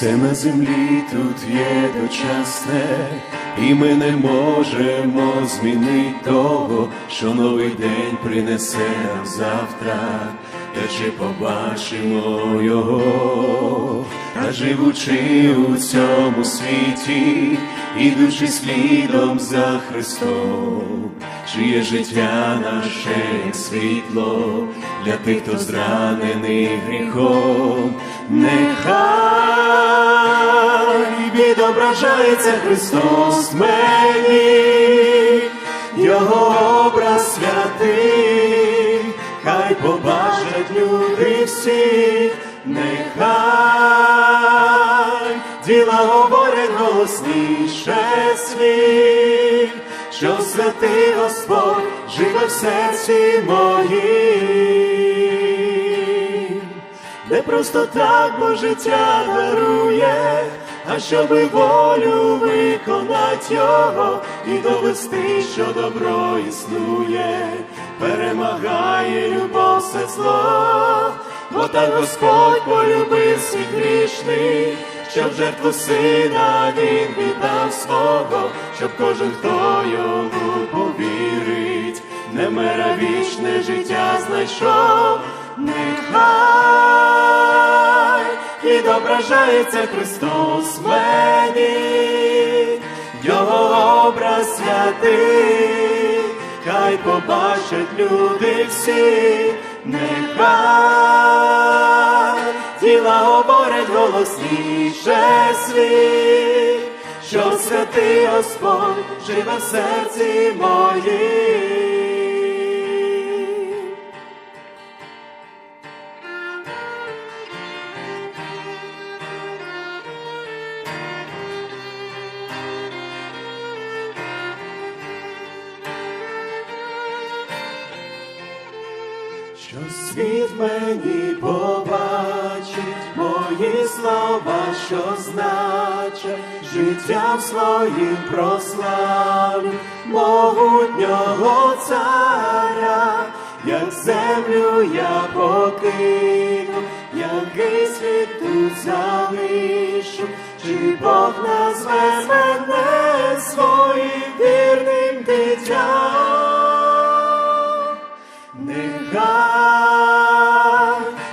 Все на землі тут є дочасне, і ми не можемо змінити того, що новий день принесе нам завтра, та чи побачимо його, та живучи у цьому світі, ідучи слідом за Христом, чиє життя наше світло для тих, хто зранений гріхом, нехай відображається Христос в нехай діла говорять голосніше світ, що святий Господь живе в серці моїм. Не просто так бо життя дарує, а щоби волю виконать його і довести, що добро існує, перемагає любов все зло, бо так Господь полюбив світ грішний, що в жертву сина він віддав свого, щоб кожен, хто йому повірить, не мера вічне життя знайшов, нехай відображається Христос в мені, Його образ святий, хай побачать люди всі, нехай тіла говорять голосніше світ, що святий Господь живе в серці моїм. Що світ мені побачить, мої слова, що значать, життям своїм прославлю могутнього царя, як землю я покину, який світ тут залишу, чи Бог назве мене своїм вірним дитям. Нехай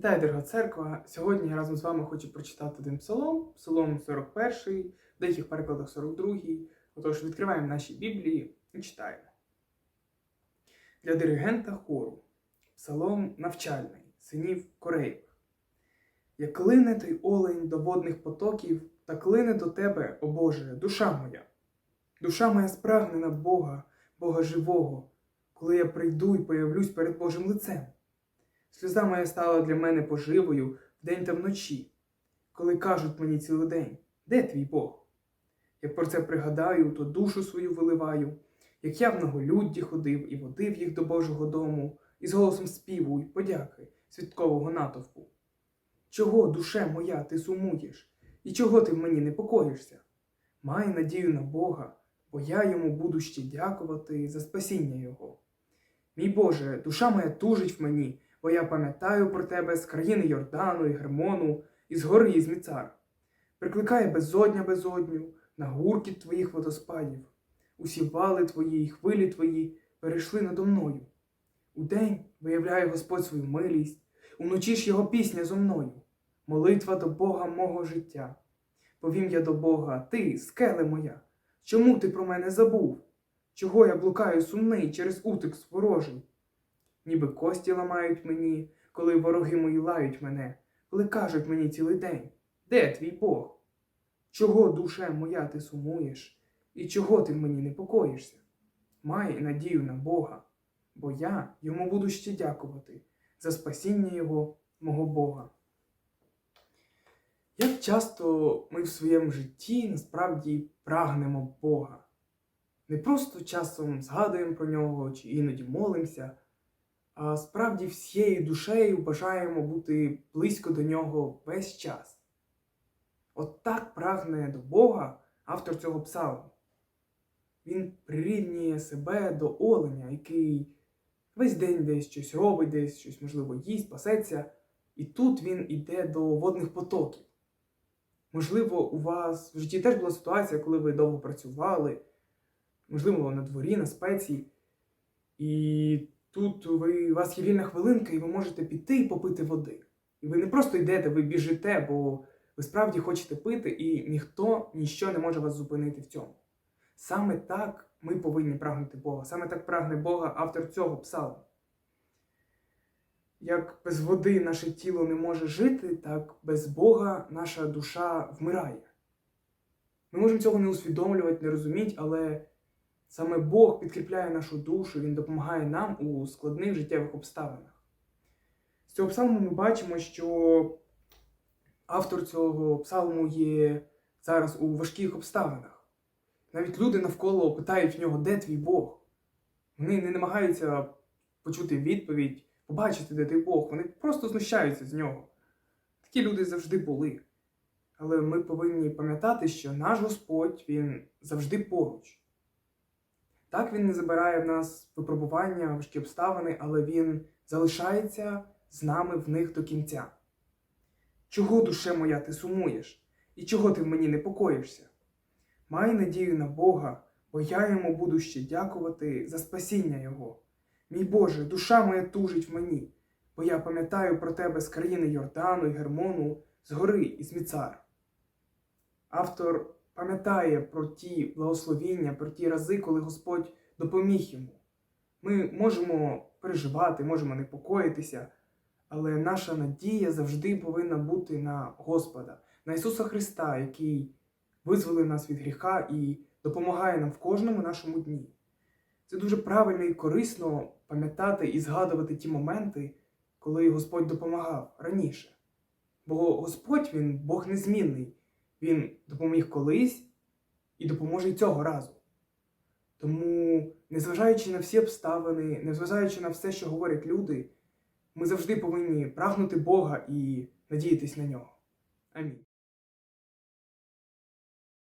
Вітаю, дорога церква! Сьогодні я разом з вами хочу прочитати один псалом, псалом 41, в деяких перекладах 42. Отож, відкриваємо наші Біблії і читаємо. Для диригента хору псалом навчальний, синів Кореїв. Як клине той олень до водних потоків, та клине до тебе, о Боже, душа моя. Душа моя спрагне на Бога, Бога живого, коли я прийду і появлюсь перед Божим лицем. Сльоза моя стала для мене поживою вдень та вночі, коли кажуть мені цілий день, де твій Бог? Як про це пригадаю, то душу свою виливаю, як я в многолюдді ходив і водив їх до Божого дому, і з голосом співу й подяки святкового натовпу. Чого, душе моя, ти сумуєш, і чого ти в мені непокоїшся? Май надію на Бога, бо я йому буду ще дякувати за спасіння Його. Мій Боже, душа моя тужить в мені, бо я пам'ятаю про тебе з країни Йордану і Гермону, і з гори із Міцар. Прикликає безодня безодню, на гуркіт твоїх водоспадів. Усі вали твої і хвилі твої перейшли надо мною. Удень виявляє Господь свою милість, уночі ж його пісня зо мною, молитва до Бога мого життя. Повім я до Бога, ти, скеле моя, чому ти про мене забув? Чого я блукаю сумний через утик ворожий? Ніби кості ламають мені, коли вороги мої лають мене, коли кажуть мені цілий день, де твій Бог? Чого, душе моя, ти сумуєш, і чого ти мені непокоїшся? Май надію на Бога, бо я йому буду ще дякувати за спасіння Його, мого Бога. Як часто ми в своєму житті насправді прагнемо Бога? Не просто часом згадуємо про нього чи іноді молимося, справді всією душею бажаємо бути близько до нього весь час. От так прагне до Бога автор цього псалму. Він прирівнює себе до оленя, який весь день десь щось робить, десь щось, можливо, їсть, пасеться, і тут він іде до водних потоків. Можливо, у вас в житті теж була ситуація, коли ви довго працювали, можливо, на дворі, на спеці, і тут ви, у вас є вільна хвилинка, і ви можете піти і попити води. І ви не просто йдете, ви біжите, бо ви справді хочете пити, і ніхто ніщо не може вас зупинити в цьому. Саме так ми повинні прагнути Бога. Саме так прагне Бога автор цього псалму. Як без води наше тіло не може жити, так без Бога наша душа вмирає. Ми можемо цього не усвідомлювати, не розуміти, але саме Бог підкріпляє нашу душу, Він допомагає нам у складних життєвих обставинах. З цього псалму ми бачимо, що автор цього псалму є зараз у важких обставинах. Навіть люди навколо питають в нього, де твій Бог? Вони не намагаються почути відповідь, побачити, де твій Бог. Вони просто знущаються з нього. Такі люди завжди були. Але ми повинні пам'ятати, що наш Господь Він завжди поруч. Так Він не забирає в нас випробування, важкі обставини, але Він залишається з нами в них до кінця. Чого, душе моя, ти сумуєш? І чого ти в мені непокоїшся? Май надію на Бога, бо я йому буду ще дякувати за спасіння Його. Мій Боже, душа моя тужить в мені, бо я пам'ятаю про тебе з країни Йордану і Гермону, з гори і з Міцар. Автор пам'ятає про ті благословіння, про ті рази, коли Господь допоміг йому. Ми можемо переживати, можемо непокоїтися, але наша надія завжди повинна бути на Господа, на Ісуса Христа, який визволив нас від гріха і допомагає нам в кожному нашому дні. Це дуже правильно і корисно пам'ятати і згадувати ті моменти, коли Господь допомагав раніше. Бо Господь Він Бог незмінний, Він допоміг колись і допоможе й цього разу. Тому, незважаючи на всі обставини, незважаючи на все, що говорять люди, ми завжди повинні прагнути Бога і надіятись на нього. Амінь.